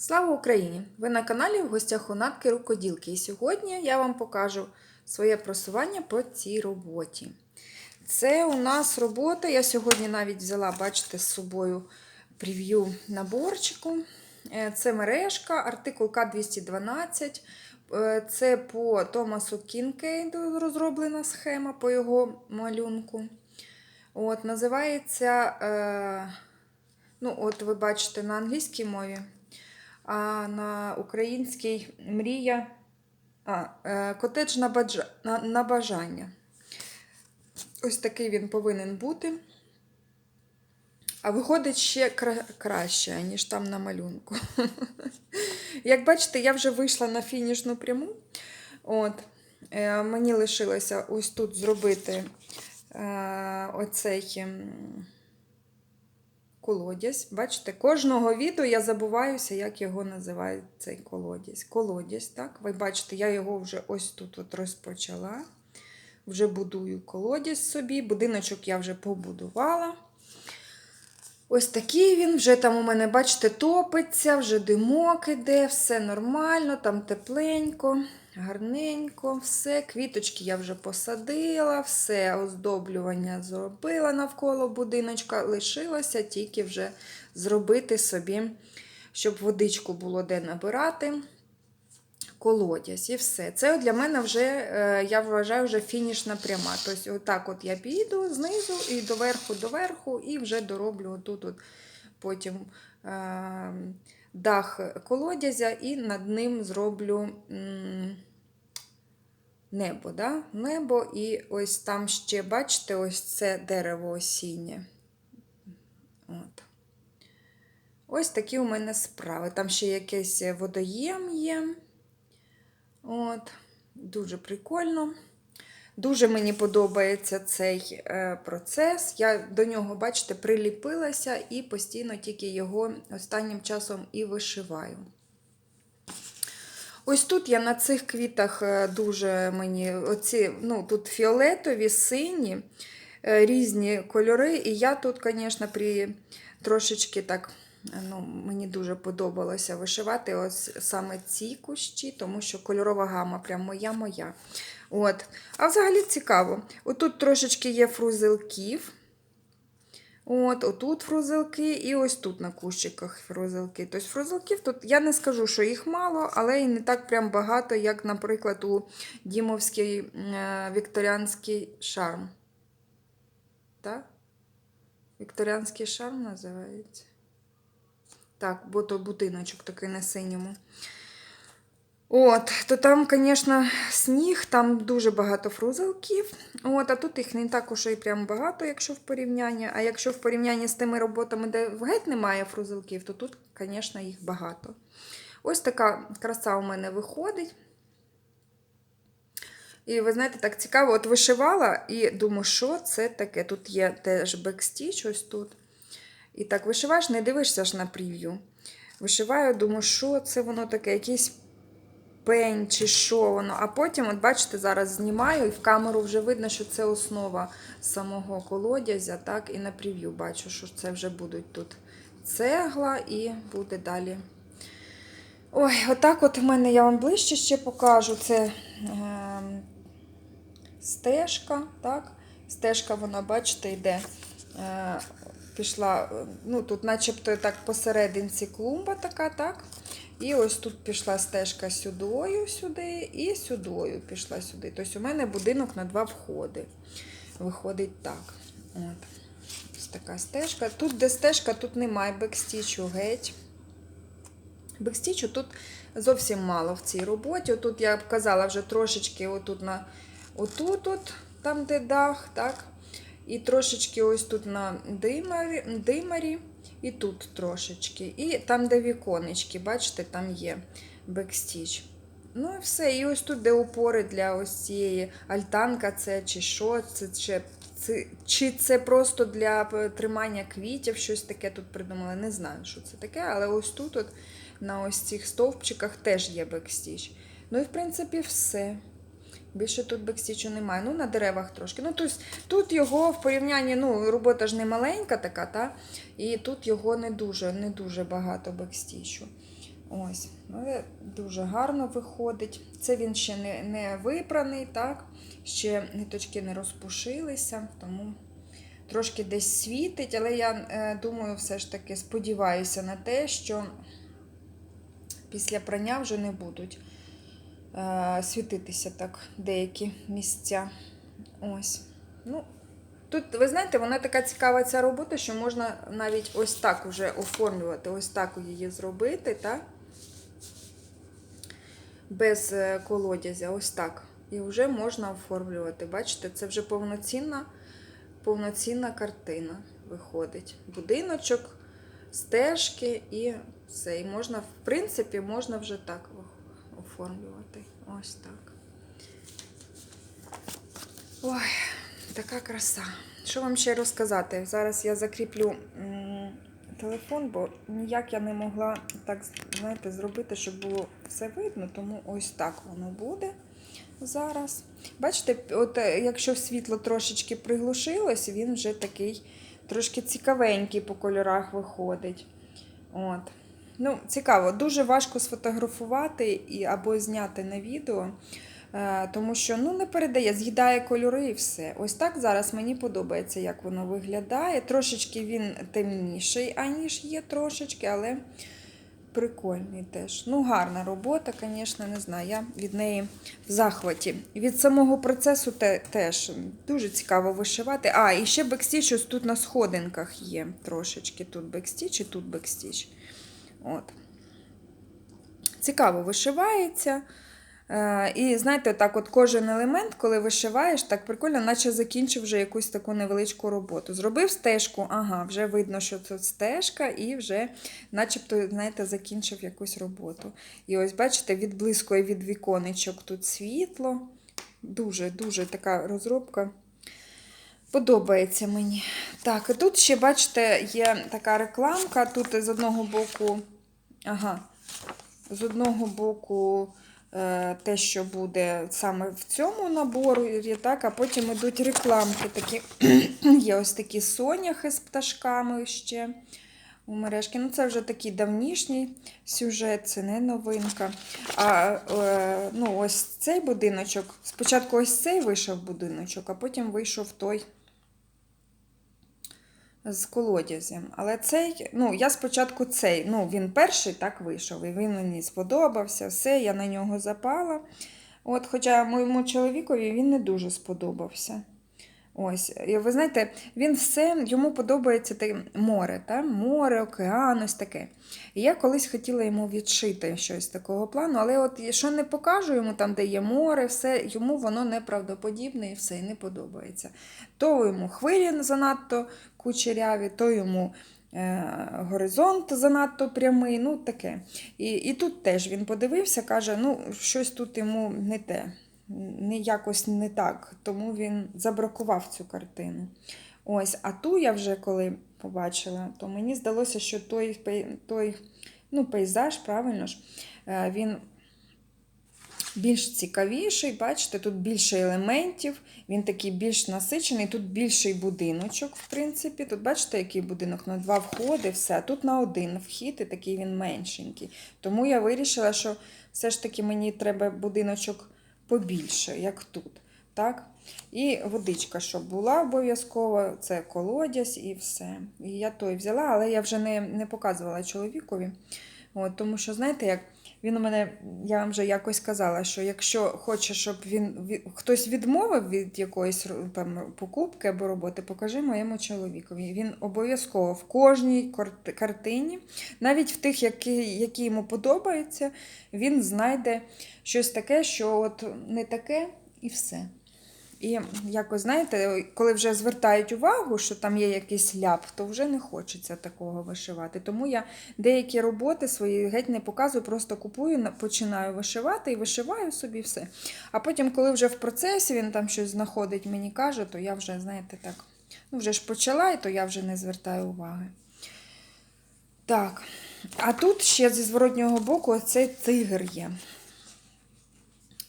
Слава Україні! Ви на каналі в гостях у Натки Рукоділки. І сьогодні я вам покажу своє просування по цій роботі. Це у нас робота. Я сьогодні навіть взяла, бачите, з собою прев'ю наборчику. Е, Це мережка, артикул К212. Е, Це по Томасу Кінкейду розроблена схема по його малюнку. От, Називається, е, ну, от ви бачите, на англійській мові а на українській мрія а, е, котедж на, баджа, на, на бажання. Ось такий він повинен бути. А виходить ще кра- краще, ніж там на малюнку. Як бачите, я вже вийшла на фінішну пряму. От. Е, мені лишилося ось тут зробити е, оцей. Колодязь. Бачите, кожного відео я забуваюся, як його називають цей колодязь. Колодязь, так? Ви бачите, я його вже ось тут от розпочала. Вже будую колодязь собі. Будиночок я вже побудувала. Ось такий він, вже там у мене, бачите, топиться, вже димок іде, все нормально, там тепленько, гарненько, все. Квіточки я вже посадила, все оздоблювання зробила навколо будиночка. Лишилося тільки вже зробити собі, щоб водичку було де набирати. Колодязь і все. Це для мене вже, е, я вважаю, вже фінішна пряма. Тобто, отак от я піду знизу і доверху, доверху, і вже дороблю отут от потім е, дах колодязя, і над ним зроблю небо. Да? Небо, і ось там ще, бачите, ось це дерево осіннє. От. Ось такі у мене справи. Там ще якийсь водоєм є. От, Дуже прикольно. Дуже мені подобається цей е, процес. Я до нього, бачите, приліпилася і постійно тільки його останнім часом і вишиваю. Ось тут я на цих квітах е, дуже мені оці, ну, тут фіолетові, сині, е, різні кольори. І я тут, звісно, при трошечки так. Ну, Мені дуже подобалося вишивати ось саме ці кущі, тому що кольорова гама прям моя-моя. От. А взагалі цікаво. Отут трошечки є фрузелків. От, Отут фрузелки, і ось тут на кущиках фрузелки. Тобто фрузелків тут я не скажу, що їх мало, але і не так прям багато, як, наприклад, у Дімовський е, вікторіанський шарм. Так? Вікторіанський шарм називається. Так, бо то будиночок такий на синьому. От, то там, звісно, сніг, там дуже багато фрузелків. От, а тут їх не так уж і прям багато, якщо в порівнянні. А якщо в порівнянні з тими роботами, де геть немає фрузелків, то тут, звісно, їх багато. Ось така краса у мене виходить. І ви знаєте, так цікаво, от вишивала і думаю, що це таке? Тут є теж бекстіч, ось тут. І так вишиваєш, не дивишся ж на прев'ю. Вишиваю, думаю, що це воно таке, якийсь пень чи що воно. А потім, от бачите, зараз знімаю, і в камеру вже видно, що це основа самого колодязя. так, І на прев'ю бачу, що це вже будуть тут цегла і буде далі. Ой, отак от в мене я вам ближче ще покажу. Це е, стежка, так? Стежка, вона, бачите, йде. Е, пішла, ну тут начебто так посерединці клумба така, так? І ось тут пішла стежка сюдою сюди і сюдою пішла сюди. Тобто у мене будинок на два входи. Виходить так. От. Ось така стежка. Тут, де стежка, тут немає бекстічу геть. Бекстічу тут зовсім мало в цій роботі. Тут я показала вже трошечки отут на отут, от, там, де дах, так? І трошечки ось тут на димарі, димарі, і тут трошечки. І там, де віконечки, бачите, там є бекстіч. Ну і все. І ось тут, де опори для ось цієї альтанка, це чи що, це, чи, це, чи це просто для тримання квітів, щось таке тут придумали. Не знаю, що це таке, але ось тут, от, на ось цих стовпчиках, теж є бекстіч. Ну і в принципі все. Більше тут бекстічу немає. Ну, на деревах трошки. Ну, тобто, Тут його в порівнянні, ну, робота ж не маленька така, та? і тут його не дуже не дуже багато бекстічу. Ось, але дуже гарно виходить. Це він ще не, не випраний, так? Ще ниточки не розпушилися, тому трошки десь світить, але я е, думаю, все ж таки сподіваюся на те, що після прання вже не будуть світитися так деякі місця. Ось. Ну, Тут, ви знаєте, вона така цікава ця робота, що можна навіть ось так уже оформлювати, ось так її зробити, так? Без е, колодязя, ось так. І вже можна оформлювати. Бачите, це вже повноцінна, повноцінна картина виходить. Будиночок, стежки і все. І можна, в принципі, можна вже так оформлювати. Ось так. Ой, така краса. Що вам ще розказати? Зараз я закріплю телефон, бо ніяк я не могла так, знаєте, зробити, щоб було все видно, тому ось так воно буде зараз. Бачите, от е, якщо світло трошечки приглушилось, він вже такий трошки цікавенький по кольорах виходить. От. Ну, цікаво, дуже важко сфотографувати і, або зняти на відео. Е, Тому що ну, не передає, з'їдає кольори і все. Ось так зараз мені подобається, як воно виглядає. Трошечки він темніший, аніж є трошечки, але прикольний теж. Ну, гарна робота, звісно, не знаю. Я від неї в захваті. Від самого процесу те, теж дуже цікаво вишивати. А, і ще бекстіч ось тут на сходинках є трошечки. Тут бекстіч і тут бекстіч. От. Цікаво вишивається. Е, І знаєте, так от кожен елемент, коли вишиваєш, так прикольно, наче закінчив вже якусь таку невеличку роботу. Зробив стежку, ага, вже видно, що це стежка, і вже начебто, знаєте, закінчив якусь роботу. І ось, бачите, відблискує від віконечок тут світло. Дуже-дуже така розробка. Подобається мені. Так, і тут ще, бачите, є така рекламка. Тут з одного боку, ага, з одного боку е, те, що буде саме в цьому наборі, так, а потім йдуть рекламки. такі, Є ось такі соняхи з пташками ще у мережки. Ну, це вже такий давнішній сюжет, це не новинка. А е, ну, ось цей будиночок. Спочатку ось цей вийшов будиночок, а потім вийшов той з колодязем. Але цей, ну, я спочатку цей, ну, він перший так вийшов, і він мені сподобався, все, я на нього запала. От, Хоча моєму чоловікові він не дуже сподобався. Ось, ви знаєте, він все, йому подобається те море, та? море, океан, ось таке. І я колись хотіла йому відшити щось такого плану, але от що не покажу йому там, де є море, все, йому воно неправдоподібне і все і не подобається. То йому хвилі занадто кучеряві, то йому е, горизонт занадто прямий, ну таке. І, і тут теж він подивився, каже, ну, щось тут йому не те не якось не так, тому він забракував цю картину. Ось, А ту я вже коли побачила, то мені здалося, що той той ну, пейзаж, правильно ж, е, він більш цікавіший, бачите, тут більше елементів, він такий більш насичений, тут більший будиночок, в принципі. Тут, бачите, який будинок на два входи, все. А тут на один вхід, і такий він меншенький. Тому я вирішила, що все ж таки мені треба будиночок побільше, як тут. Так? І водичка, щоб була обов'язково, це колодязь і все. І я той взяла, але я вже не не показувала чоловікові. От, Тому що, знаєте, як він у мене, я вам вже якось казала, що якщо хоче, щоб він хтось відмовив від якоїсь там покупки або роботи, покажи моєму чоловікові. Він обов'язково в кожній картині, навіть в тих, які які йому подобаються, він знайде щось таке, що от не таке і все. І якось, знаєте, коли вже звертають увагу, що там є якийсь ляп, то вже не хочеться такого вишивати. Тому я деякі роботи свої геть не показую, просто купую, починаю вишивати і вишиваю собі все. А потім, коли вже в процесі він там щось знаходить, мені каже, то я вже, знаєте, так, ну вже ж почала, і то я вже не звертаю уваги. Так, а тут ще зі зворотнього боку цей тигр є.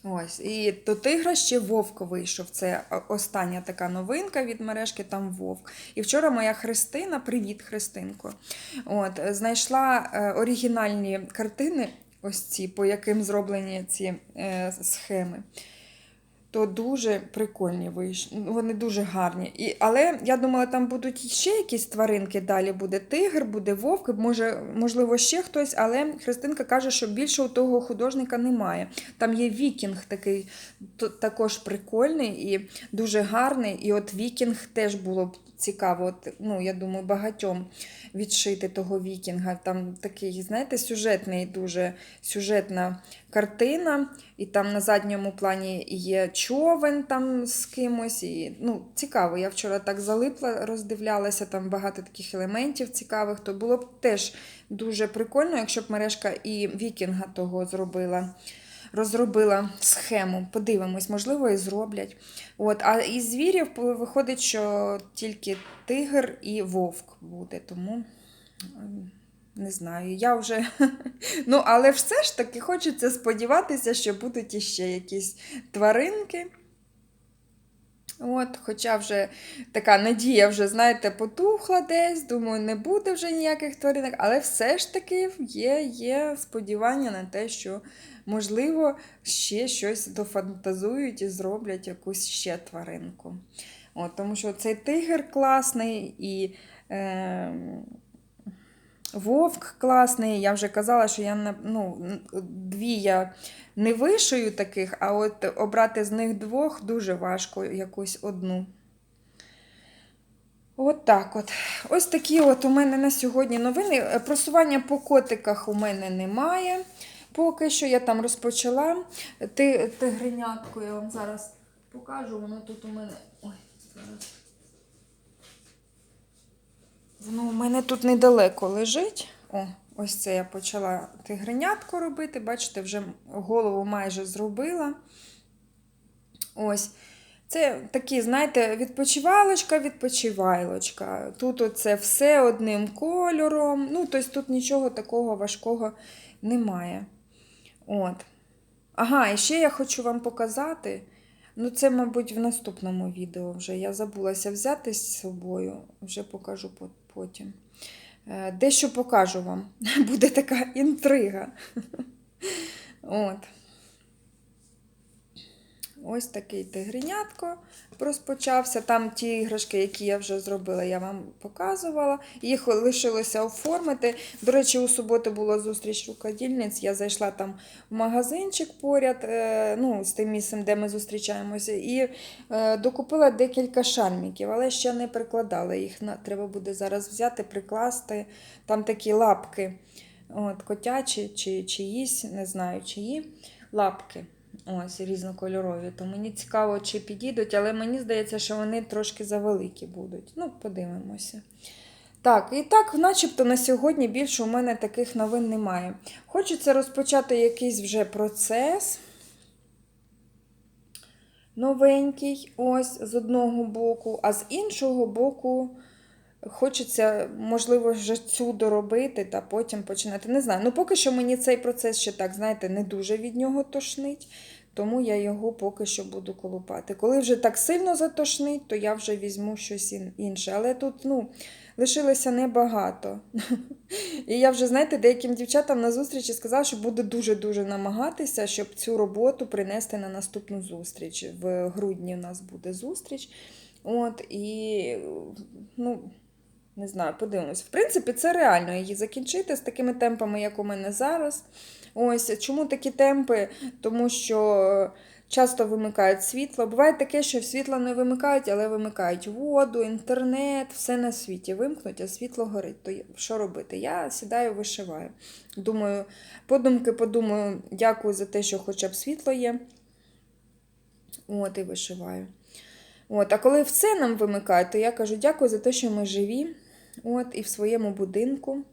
Ось, і до тигра ще вовк вийшов. Це остання така новинка від мережки, там вовк. І вчора моя Христина, привіт, Христинко, от, знайшла е, оригінальні картини, ось ці, по яким зроблені ці е, схеми. То дуже прикольні вийшли. Вони дуже гарні. І, але я думала, там будуть ще якісь тваринки. Далі буде тигр, буде вовк, може, можливо, ще хтось, але Христинка каже, що більше у того художника немає. Там є вікінг такий, то- також прикольний і дуже гарний. І от вікінг теж було б цікаво. Ну, я думаю, багатьом відшити того вікінга. Там такий, знаєте, сюжетний, дуже сюжетна картина. І там на задньому плані є човен там з кимось. І, ну, цікаво. Я вчора так залипла, роздивлялася, там багато таких елементів цікавих. То було б теж дуже прикольно, якщо б мережка і вікінга того зробила. Розробила схему, подивимось, можливо, і зроблять. От, а із звірів виходить, що тільки тигр і вовк буде, тому ем, не знаю. Я вже. Ну, але все ж таки хочеться сподіватися, що будуть іще якісь тваринки. От, хоча вже така надія, вже, знаєте, потухла десь, думаю, не буде вже ніяких тваринок, але все ж таки є, є сподівання на те, що, можливо, ще щось дофантазують і зроблять якусь ще тваринку. От, тому що цей тигр класний і. Е, Вовк класний, я вже казала, що я ну, дві я не вишию таких, а от обрати з них двох дуже важко якусь одну. От так от. Ось такі от у мене на сьогодні новини. Е, Просування по котиках у мене немає. Поки що я там розпочала. Ти, тигренятку я вам зараз покажу. Воно тут у мене. Ой, зараз. Воно у мене тут недалеко лежить. О, ось це я почала тигренятку робити. Бачите, вже голову майже зробила. Ось. Це такі, знаєте, відпочивалочка, відпочивайлочка. Тут оце все одним кольором. Ну, тобто тут нічого такого важкого немає. От. Ага, і ще я хочу вам показати. Ну, це, мабуть, в наступному відео вже. Я забулася взяти з собою, вже покажу потім. Е, Дещо покажу вам. Буде така інтрига. От. Ось такий тигренятко розпочався. Там ті іграшки, які я вже зробила, я вам показувала. Їх лишилося оформити. До речі, у суботу була зустріч рукодільниць. Я зайшла там в магазинчик поряд е, ну, з тим місцем, де ми зустрічаємося, і е, докупила декілька шарміків, але ще не прикладала їх. Треба буде зараз взяти, прикласти. Там такі лапки. От, котячі чи чиїсь, не знаю, чиї лапки. Ось різнокольорові. То мені цікаво, чи підійдуть, але мені здається, що вони трошки завеликі будуть. Ну, подивимося. Так, і так, начебто на сьогодні більше у мене таких новин немає. Хочеться розпочати якийсь вже процес новенький, ось з одного боку, а з іншого боку. Хочеться, можливо, вже цю доробити та потім починати. Не знаю. Ну, поки що мені цей процес ще так, знаєте, не дуже від нього тошнить, тому я його поки що буду колупати. Коли вже так сильно затошнить, то я вже візьму щось інше. Але тут, ну, лишилося небагато. І я вже, знаєте, деяким дівчатам на зустрічі сказала, що буду дуже-дуже намагатися, щоб цю роботу принести на наступну зустріч. В грудні у нас буде зустріч. От, і, ну, не знаю, подивимось. В принципі, це реально її закінчити з такими темпами, як у мене зараз. Ось чому такі темпи? Тому що часто вимикають світло. Буває таке, що світло не вимикають, але вимикають воду, інтернет, все на світі вимкнуть, а світло горить. То що робити? Я сідаю, вишиваю. Думаю, подумки подумаю, дякую за те, що хоча б світло є. От і вишиваю. От, а коли все нам вимикають, то я кажу дякую за те, що ми живі, от, і в своєму будинку.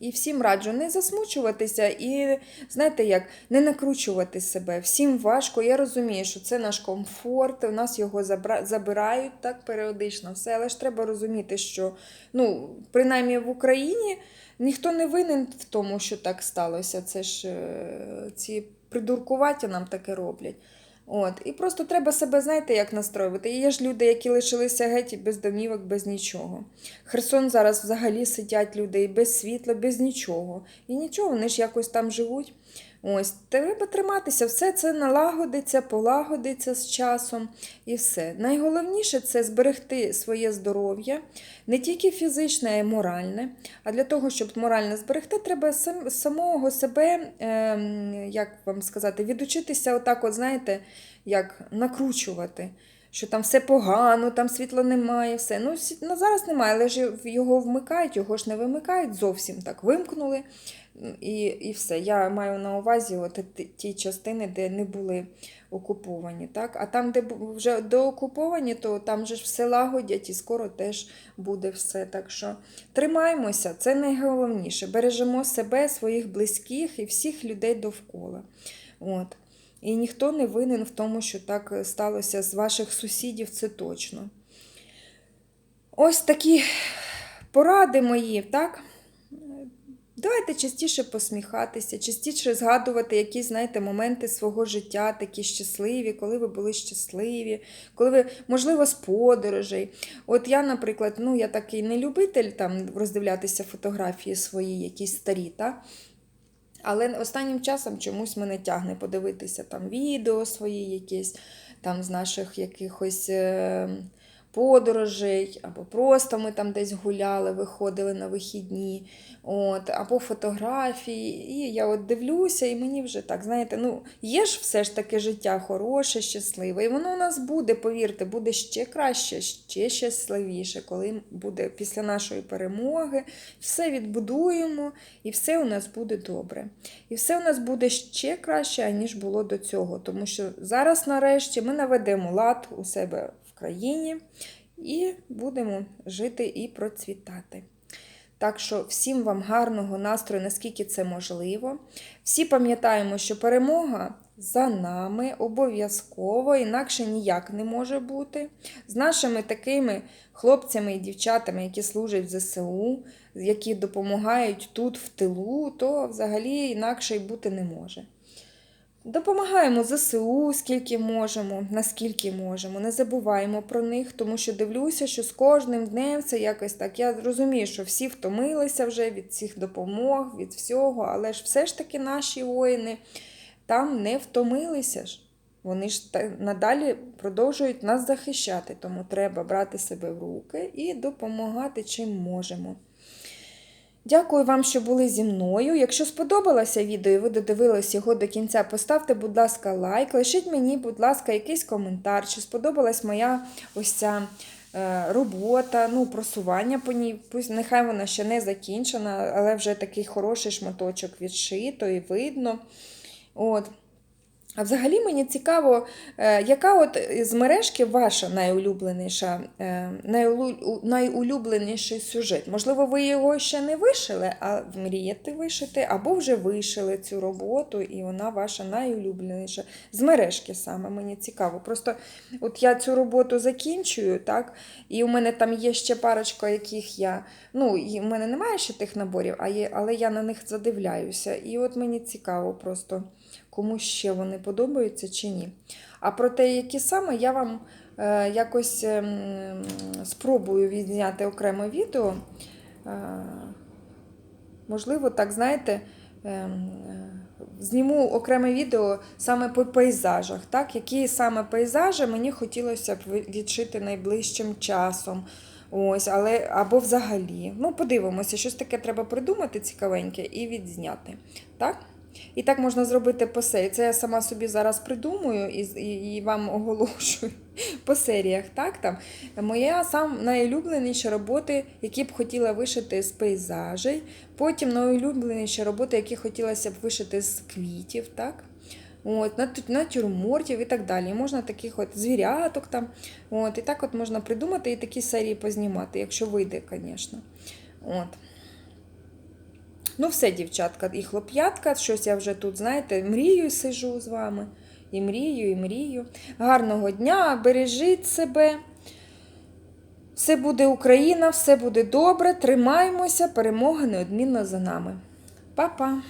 І всім раджу не засмучуватися і, знаєте як, не накручувати себе. Всім важко. Я розумію, що це наш комфорт, у нас його забирають так періодично, все. Але ж треба розуміти, що ну, принаймні в Україні ніхто не винен в тому, що так сталося. Це ж е, ці придуркувати нам таке роблять. От. І просто треба себе, знаєте, як настроювати. Є ж люди, які лишилися геть без домівок, без нічого. Херсон зараз взагалі сидять люди і без світла, без нічого. І нічого, вони ж якось там живуть. Ось, треба триматися, все це налагодиться, полагодиться з часом і все. Найголовніше це зберегти своє здоров'я, не тільки фізичне, а й моральне. А для того, щоб морально зберегти, треба сам, самого себе, е, як вам сказати, відучитися, отак, от, знаєте, як накручувати. Що там все погано, там світла немає, все. Ну, ну зараз немає, але ж його вмикають, його ж не вимикають зовсім так. Вимкнули і, і все. Я маю на увазі от ті- частини, де не були окуповані. Так? А там, де вже доокуповані, то там же ж все лагодять і скоро теж буде все. Так що тримаємося, це найголовніше. Бережемо себе, своїх близьких і всіх людей довкола. От. І ніхто не винен в тому, що так сталося з ваших сусідів, це точно. Ось такі поради мої, так? Давайте частіше посміхатися, частіше згадувати якісь, знаєте, моменти свого життя, такі щасливі, коли ви були щасливі, коли ви, можливо, з подорожей. От я, наприклад, ну я такий не любитель там роздивлятися фотографії свої, якісь старі, та? Але останнім часом чомусь мене тягне подивитися там відео свої якісь, там з наших якихось е, подорожей, або просто ми там десь гуляли, виходили на вихідні, от, або фотографії. І я от дивлюся, і мені вже так, знаєте, ну, є ж все ж таки життя хороше, щасливе. І воно у нас буде, повірте, буде ще краще, ще щасливіше, коли буде після нашої перемоги. Все відбудуємо, і все у нас буде добре. І все у нас буде ще краще, ніж було до цього. Тому що зараз, нарешті, ми наведемо лад у себе країні і будемо жити і процвітати. Так що всім вам гарного настрою, наскільки це можливо. Всі пам'ятаємо, що перемога за нами обов'язково, інакше ніяк не може бути. З нашими такими хлопцями і дівчатами, які служать в ЗСУ, які допомагають тут в тилу, то взагалі інакше й бути не може. Допомагаємо ЗСУ, скільки можемо, наскільки можемо. Не забуваємо про них, тому що дивлюся, що з кожним днем це якось так. Я розумію, що всі втомилися вже від цих допомог, від всього, але ж все ж таки наші воїни там не втомилися ж. Вони ж надалі продовжують нас захищати, тому треба брати себе в руки і допомагати чим можемо. Дякую вам, що були зі мною. Якщо сподобалося відео і ви додивились його до кінця, поставте, будь ласка, лайк, лишіть мені, будь ласка, якийсь коментар, чи сподобалась моя ось ця е, робота, ну, просування по ній. Пусть нехай вона ще не закінчена, але вже такий хороший шматочок відшито і видно. От. А взагалі мені цікаво, е, яка от з мережки ваша найулюбленіша, е, найулюбленіший сюжет? Можливо, ви його ще не вишили, а мрієте вишити, або вже вишили цю роботу, і вона ваша найулюбленіша. З мережки саме мені цікаво. Просто от я цю роботу закінчую, так, і у мене там є ще парочка, яких я. Ну, і у мене немає ще тих наборів, але я на них задивляюся. І от мені цікаво просто кому ще вони подобаються чи ні. А про те, які саме, я вам е, якось ем, спробую відзняти окреме відео. Е, можливо, так, знаєте, ем, е, зніму окреме відео саме по пейзажах. Так? Які саме пейзажі мені хотілося б відшити найближчим часом. Ось, але або взагалі. Ну, подивимося, щось таке треба придумати цікавеньке і відзняти. Так? І так можна зробити по серії. Це я сама собі зараз придумую і, і, і вам оголошую по серіях. Так, там. Моя сам найулюбленіші роботи, які б хотіла вишити з пейзажей. Потім найулюбленіші роботи, які хотілося б вишити з квітів. Так? От, натюрмортів і так далі. Можна таких от звіряток там. От, і так от можна придумати і такі серії познімати, якщо вийде, звісно. От. Ну, все, дівчатка, і хлоп'ятка, щось я вже тут, знаєте, мрію сижу з вами. І мрію, і мрію. Гарного дня, бережіть себе. Все буде Україна, все буде добре. Тримаємося, перемога неодмінно за нами. Па-па!